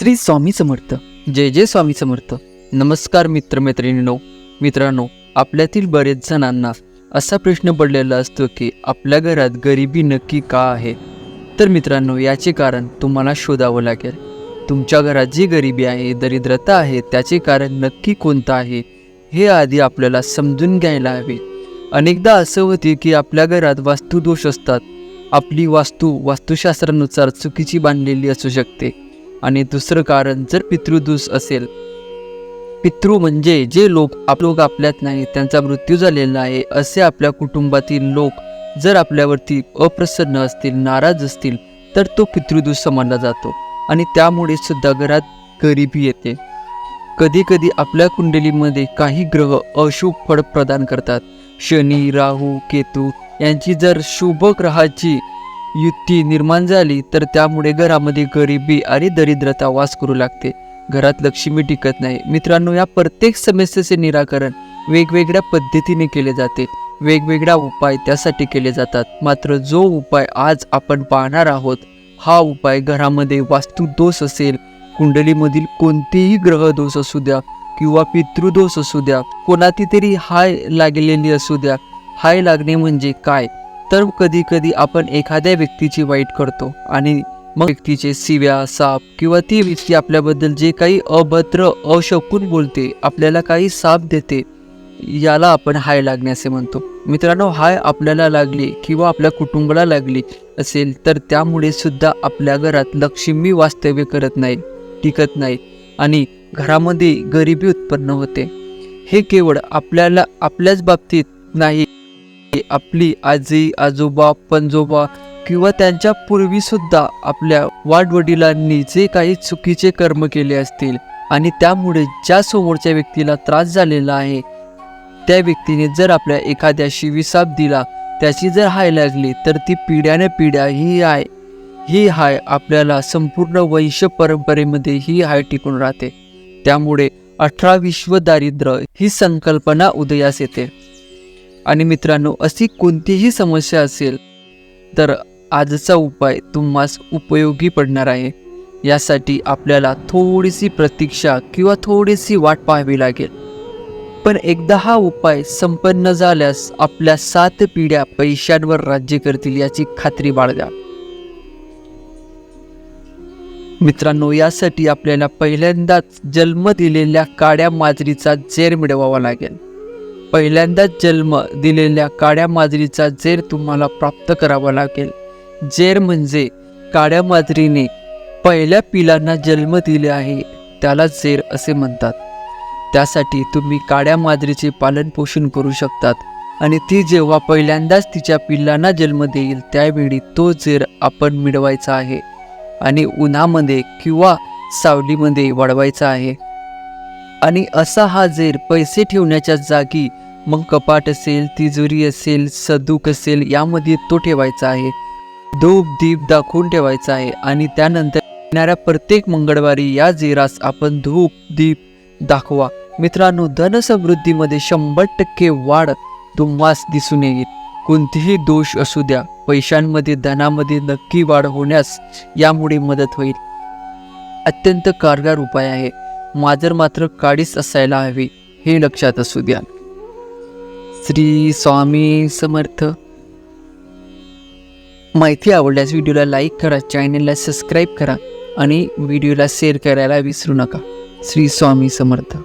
श्री स्वामी समर्थ. जय जय स्वामी समर्थ. नमस्कार मित्रमैत्रिणींनो मित्रांनो आपल्यातील बरेच जणांना असा प्रश्न पडलेला असतो की आपल्या घरात गरिबी नक्की का आहे? तर मित्रांनो याचे कारण तुम्हाला शोधावं लागेल. तुमच्या घरात जी गरिबी आहे दरिद्रता आहे त्याचे कारण नक्की कोणतं आहे हे आधी आपल्याला समजून घ्यायला हवे. अनेकदा असं होते की आपल्या घरात वास्तुदोष असतात. आपली वास्तू वास्तुशास्त्रानुसार चुकीची बांधलेली असू शकते. आणि दुसरं कारण जर पितृदोष असेल पितृ म्हणजे जे लोक आप लोक आपल्यात नाही त्यांचा मृत्यू झालेला आहे असे आपल्या कुटुंबातील लोक जर आपल्यावरती अप्रसन्न असतील नाराज असतील तर तो पितृदोष समजला जातो. आणि त्यामुळे सुद्धा घरात गरिबी येते. कधी कधी आपल्या कुंडलीमध्ये काही ग्रह अशुभ फळ प्रदान करतात. शनी राहू केतू यांची जर शुभ ग्रहाची युती निर्माण झाली तर त्यामुळे घरामध्ये गरिबी आणि दरिद्रता वास करू लागते. घरात लक्ष्मी टिकत नाही. मित्रांनो या प्रत्येक समस्येचे निराकरण वेगवेगळ्या पद्धतीने केले जाते. वेगवेगळ्या उपाय त्यासाठी केले जातात. मात्र जो उपाय आज आपण पाहणार आहोत हा उपाय घरामध्ये वास्तुदोष असेल कुंडलीमधील कोणतेही ग्रह दोष असू द्या किंवा पितृदोष असू द्या कोणाती तरी हाय लागलेली असू द्या. हाय लागणे म्हणजे काय? तर कधी कधी आपण एखाद्या व्यक्तीची वाईट करतो आणि मग व्यक्तीचे सिव्या साप किंवा ती व्यक्ती आपल्याबद्दल जे काही अभद्र अशकून बोलते आपल्याला काही साप देते याला आपण हाय लागणे असे म्हणतो. मित्रांनो हाय आपल्याला लागली किंवा आपल्या कुटुंबाला लागली असेल तर त्यामुळे सुद्धा आपल्या घरात लक्ष्मी वास्तव्य करत नाही टिकत नाही आणि घरामध्ये गरिबी उत्पन्न होते. हे केवळ आपल्याला आपल्याच बाबतीत नाही आपली आजी आजोबा पंजोबा किंवा त्यांच्या पूर्वीसुद्धा आपल्या वाडवडिलांनी जे काही चुकीचे कर्म केले असतील आणि त्यामुळे ज्या समोरच्या व्यक्तीला त्रास झालेला आहे त्या व्यक्तीने जर आपल्या एखाद्याशी विसाप दिला त्याची जर हाय लागली तर ती पिढ्याने पिढ्या ही हाय ही हाय आपल्याला संपूर्ण वंश परंपरेमध्ये ही हाय टिकून राहते. त्यामुळे अठरा विश्व दारिद्र्य ही संकल्पना उदयास येते. आणि मित्रांनो अशी कोणतीही समस्या असेल तर आजचा उपाय तुम्हास उपयोगी पडणार आहे. यासाठी आपल्याला थोडीशी प्रतीक्षा किंवा थोडीशी वाट पाहावी लागेल. पण एकदा हा उपाय संपन्न झाल्यास आपल्या सात पिढ्या पैशांवर राज्य करतील याची खात्री बाळगा. मित्रांनो यासाठी आपल्याला पहिल्यांदाच जन्म दिलेल्या काड्या माजरीचा जेर मिळवावा लागेल. पहिल्यांदाच जन्म दिलेल्या काड्या माजरीचा जेर तुम्हाला प्राप्त करावा लागेल. जेर म्हणजे काड्या माजरीने पहिल्या पिलांना जन्म दिले आहे त्याला जेर असे म्हणतात. त्यासाठी तुम्ही काड्या माजरीचे पालनपोषण करू शकतात आणि ती जेव्हा पहिल्यांदाच तिच्या पिल्लांना जन्म देईल त्यावेळी तो जेर आपण मिळवायचा आहे आणि उन्हामध्ये किंवा सावलीमध्ये वाढवायचा आहे. आणि असा हा जेर पैसे ठेवण्याच्या जागी मग कपाट असेल तिजोरी असेल सदूक असेल यामध्ये तो ठेवायचा आहे. धूप दीप दाखवून ठेवायचा आहे आणि त्यानंतर येणाऱ्या प्रत्येक मंगळवारी या जेरास आपण धूप दीप दाखवा. मित्रांनो धनसमृद्धीमध्ये शंभर टक्के वाढ तुम्हास दिसून येईल. कोणतेही दोष असू द्या. पैशांमध्ये धनामध्ये नक्की वाढ होण्यास यामुळे मदत होईल. अत्यंत कारगर उपाय आहे. माजर मात्र काळीच असायला हवी हे लक्षात असू द्या. श्री स्वामी समर्थ. माहिती आवडल्यास व्हिडिओला लाईक करा चॅनलला सबस्क्राईब करा आणि व्हिडिओला शेअर करायला विसरू नका. श्री स्वामी समर्थ.